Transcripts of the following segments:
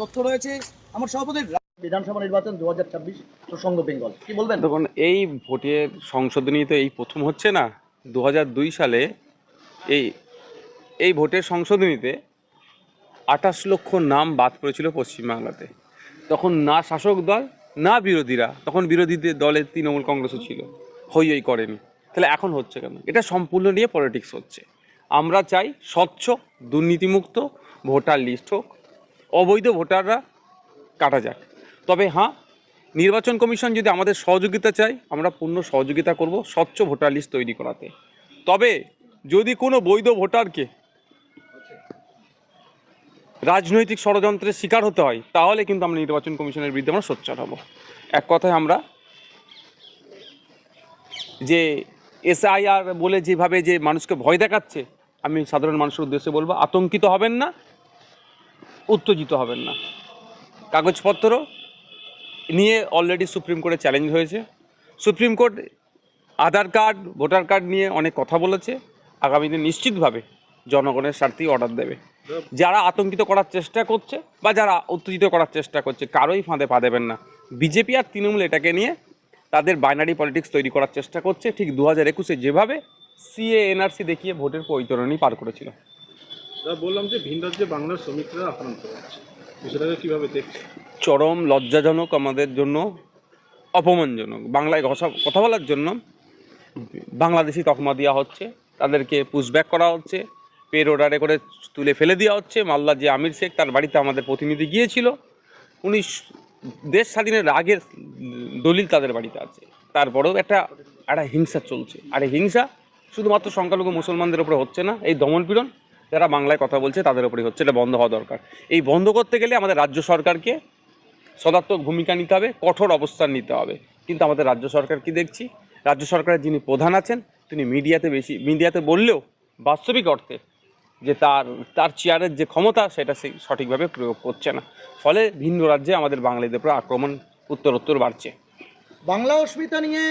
তথ্য রয়েছে আমার বিধানসভা নির্বাচন দু হাজার ছাব্বিশ প্রসঙ্গ বেঙ্গল কি বলবেন এই ভোটের সংশোধনী তো এই প্রথম হচ্ছে না দু দুই সালে এই এই ভোটের সংশোধনীতে আঠাশ লক্ষ নাম বাদ পড়েছিল পশ্চিমবাংলাতে। তখন না শাসক দল, না বিরোধীরা, তখন বিরোধীদের দলের তৃণমূল কংগ্রেসও ছিল হই করেনি। তাহলে এখন হচ্ছে কেন? এটা সম্পূর্ণ নিয়ে পলিটিক্স হচ্ছে। আমরা চাই স্বচ্ছ, দুর্নীতিমুক্ত ভোটার লিস্ট হোক, অবৈধ ভোটাররা কাটা যাক। তবে হ্যাঁ নির্বাচন কমিশন যদি আমাদের সহযোগিতা চায়, আমরা পূর্ণ সহযোগিতা করব স্বচ্ছ ভোটার লিস্ট তৈরি করাতে। তবে যদি কোনো বৈধ ভোটারকে রাজনৈতিক ষড়যন্ত্রের শিকার হতে হয়, তাহলে কিন্তু আমরা নির্বাচন কমিশনের বিরুদ্ধে আমরা সোচ্চার হব। এক কথায় আমরা যে এসআইআর বলে যেভাবে যে মানুষকে ভয় দেখাচ্ছে, আমি সাধারণ মানুষের উদ্দেশ্যে বলব, আতঙ্কিত হবেন না, উত্তেজিত হবেন না। কাগজপত্র নিয়ে অলরেডি সুপ্রিম কোর্টে চ্যালেঞ্জ হয়েছে। Supreme Court Aadhaar card, voter card নিয়ে অনেক কথা বলেছে। আগামীতে নিশ্চিতভাবে জনগণের স্বার্থেই অর্ডার দেবে। যারা আতঙ্কিত করার চেষ্টা করছে বা যারা উত্তেজিত করার চেষ্টা করছে, কারোই ফাঁদে পা দেবেন না। বিজেপি আর তৃণমূল এটাকে নিয়ে তাদের বাইনারি পলিটিক্স তৈরি করার চেষ্টা করছে। ঠিক দু হাজার একুশে যেভাবে সিএ এনআরসি দেখিয়ে ভোটের বৈতরণী পার করেছিল। বললাম যে ভিন রাজ্যে বাংলার শ্রমিকরা আক্রান্ত হচ্ছে বিষয়টাকে কীভাবে দেখছে চরম লজ্জাজনক আমাদের জন্য অপমানজনক। বাংলায় ঘষা কথা বলার জন্য বাংলাদেশি তকমা দেওয়া হচ্ছে। তাদেরকে পুশব্যাক করা হচ্ছে। পের অর্ডারে করে তুলে ফেলে দেওয়া হচ্ছে। মালদার যে আমির শেখ তার বাড়িতে আমাদের প্রতিনিধি গিয়েছিল। উনি দেশ স্বাধীনের আগের দলিল তাদের বাড়িতে আছে। তারপরেও একটা একটা হিংসা চলছে। আর এই হিংসা শুধুমাত্র সংখ্যালঘু মুসলমানদের উপরে হচ্ছে না, এই দমনপীড়ন যারা বাংলায় কথা বলছে তাদের উপরেই হচ্ছে, এটা বন্ধ হওয়া দরকার। এই বন্ধ করতে গেলে আমাদের রাজ্য সরকারকে সদাত্মক ভূমিকা নিতে হবে, কঠোর অবস্থান নিতে হবে। কিন্তু আমাদের রাজ্য সরকার কি দেখছি? রাজ্য সরকারের যিনি প্রধান আছেন, তিনি মিডিয়াতে বেশি, মিডিয়াতে বললেও বাস্তবিক অর্থে যে তার তার চেয়ারের যে ক্ষমতা সেটা সে সঠিকভাবে প্রয়োগ করছে না। ফলে ভিন্ন রাজ্যে আমাদের বাঙালিদের উপর আক্রমণ উত্তরোত্তর বাড়ছে। বাংলা অস্মিতা নিয়ে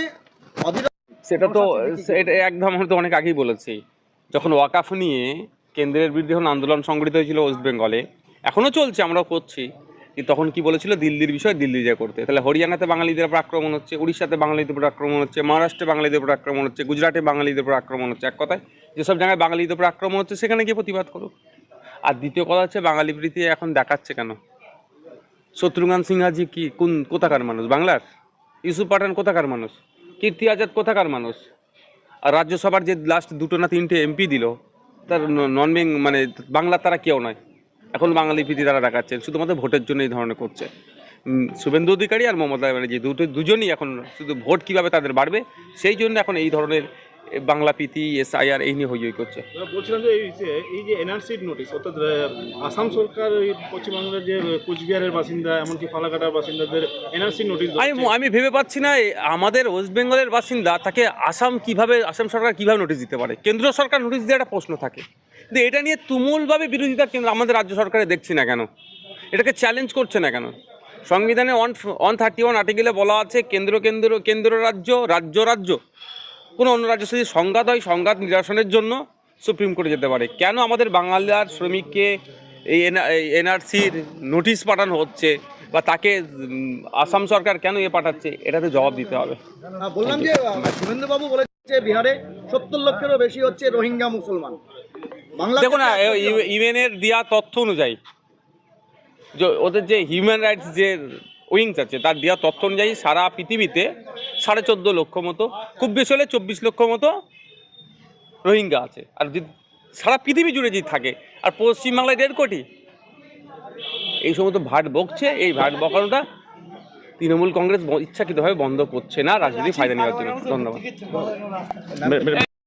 সেটা তো সেটা একদম আমরা তো অনেক আগেই বলেছি। যখন ওয়াকাফ নিয়ে কেন্দ্রের বিরুদ্ধে যখন আন্দোলন সংগঠিত হয়েছিল ওয়েস্ট বেঙ্গলে এখনও চলছে আমরাও করছি। তখন কি বলেছিল? দিল্লির বিষয় দিল্লি যা করতে। তাহলে হরিয়ানাতে বাঙালিদের উপর আক্রমণ হচ্ছে, উড়িষ্যাতে বাঙালিদের উপর আক্রমণ হচ্ছে, মহারাষ্ট্রে বাঙালিদের উপর আক্রমণ হচ্ছে, গুজরাটে বাঙালিদের উপর আক্রমণ হচ্ছে। এক কথায়, যেসব জায়গায় বাঙালিদের উপর আক্রমণ হচ্ছে, সেখানে গিয়ে প্রতিবাদ করুক। আর দ্বিতীয় কথা হচ্ছে, বাঙালি প্রীতি এখন দেখাচ্ছে কেন? শত্রুঘ্ন সিনহাজি কি, কোন, কোথাকার মানুষ? বাংলার? ইউসুফ পাঠান কোথাকার মানুষ? কীর্তি আজাদ কোথাকার মানুষ? আর রাজ্যসভার যে লাস্ট দুটো না তিনটে এমপি দিল, তার নন মানে বাংলার তারা কেউ নয়। এখন বাঙালি প্রীতি তারা দেখাচ্ছেন শুধুমাত্র ভোটের জন্য এই ধরনের করছে। শুভেন্দু অধিকারী আর মমতা ব্যানার্জি দুটো দুজনই এখন শুধু ভোট কীভাবে তাদের বাড়বে সেই জন্য এখন এই ধরনের বাংলা প্রীতি এসআইআর এই নিয়ে হই হই করছে বলছিলাম যে এই যে এই যে এনআরসির নোটিশ অর্থাৎ আসাম সরকার ওই পশ্চিমবাংলার যে কোচবিহারের বাসিন্দা এমনকি ফালাকাটার বাসিন্দাদের এনআরসি নোটিশ আমি আমি ভেবে পাচ্ছি না আমাদের ওয়েস্ট বেঙ্গলের বাসিন্দা তাকে আসাম কীভাবে আসাম সরকার কীভাবে নোটিশ দিতে পারে? কেন্দ্র সরকার নোটিশ দিয়ে একটা প্রশ্ন থাকে। কিন্তু এটা নিয়ে তুমুলভাবে বিরোধিতা কেন্দ্র আমাদের রাজ্য সরকারে দেখছি না কেন? এটাকে চ্যালেঞ্জ করছে না কেন? সংবিধানে ওয়ান ওয়ান থার্টি ওয়ান আর্টিকেলে বলা আছে কেন্দ্র কেন্দ্র কেন্দ্র রাজ্য রাজ্য রাজ্য। কোনো অন্য রাজ্য যদি সংঘাত হয় সংঘাত নিরসনের জন্য সুপ্রিম কোর্টে যেতে পারে। কেন আমাদের বাঙালির শ্রমিককে এই এনআরসির নোটিশ পাঠানো হচ্ছে বা তাকে আসাম সরকার কেন এ পাঠাচ্ছে? এটাতে জবাব দিতে হবে। বললাম যে শুভেন্দু বাবু বলেছে বিহারে সত্তর লক্ষেরও বেশি হচ্ছে রোহিঙ্গা মুসলমান। দেখুন না ইউএনের দেওয়া তথ্য অনুযায়ী যে ওদের যে হিউম্যান রাইটস যে উইংস আছে তার দেওয়া তথ্য অনুযায়ী সারা পৃথিবীতে সাড়ে চোদ্দ লক্ষ মতো খুব বেশি হলে চব্বিশ লক্ষ মতো রোহিঙ্গা আছে। আর যদি সারা পৃথিবী জুড়ে যদি থাকে আর পশ্চিমবাংলায় দেড় কোটি। এই সমস্ত ভাট বকছে এই ভাট বকানোটা তৃণমূল কংগ্রেস ইচ্ছাকৃতভাবে বন্ধ করছে না রাজনীতি ফায়দা নেওয়ার জন্য। ধন্যবাদ।